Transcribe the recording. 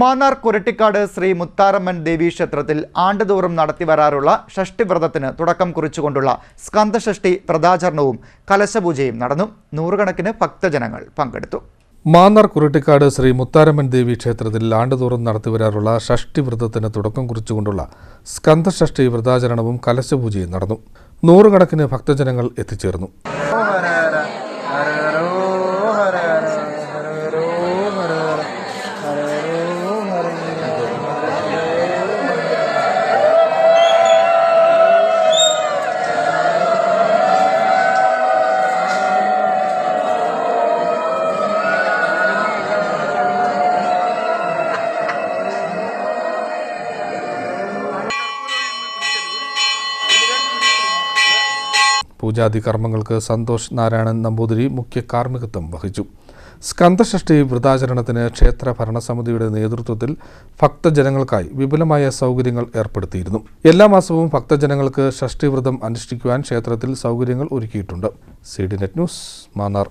മാന്നാർ കുരട്ടിക്കാട് ശ്രീ മുത്താരമ്മൻ ദേവീ ക്ഷേത്രത്തിൽ ആണ്ടുതോറും നടത്തിവരാറുള്ള ഷഷ്ടിവ്രതത്തിന് തുടക്കം കുറിച്ചുകൊണ്ടുള്ള സ്കന്ധഷഷ്ടി വ്രതാചരണവും കലശപൂജയും നടന്നു. നൂറുകണക്കിന് ഭക്തജനങ്ങൾ പങ്കെടുത്തു. മാന്നാർ കുരട്ടിക്കാട് ശ്രീ മുത്താരമ്മൻ ദേവി ക്ഷേത്രത്തിൽ ആണ്ടുതോറും നടത്തിവരാറുള്ള ഷഷ്ടി വ്രതത്തിന് തുടക്കം കുറിച്ചുകൊണ്ടുള്ള സ്കന്ധഷഷ്ടി വ്രതാചരണവും കലശപൂജയും നടന്നു. നൂറുകണക്കിന് ഭക്തജനങ്ങൾ എത്തിച്ചേർന്നു. പൂജാതി കർമ്മങ്ങൾക്ക് സന്തോഷ് നാരായണൻ നമ്പൂതിരി മുഖ്യ കാർമ്മികത്വം വഹിച്ചു. സ്കന്ദഷഷ്ടി വ്രതാചരണത്തിന് ക്ഷേത്ര ഭരണസമിതിയുടെ നേതൃത്വത്തിൽ ഭക്തജനങ്ങൾക്കായി വിപുലമായ സൗകര്യങ്ങൾ ഏർപ്പെടുത്തിയിരുന്നു. എല്ലാ മാസവും ഭക്തജനങ്ങൾക്ക് ഷഷ്ടിവ്രതം അനുഷ്ഠിക്കുവാൻ ക്ഷേത്രത്തിൽ സൗകര്യങ്ങൾ ഒരുക്കിയിട്ടുണ്ട്. C D net news Mannar.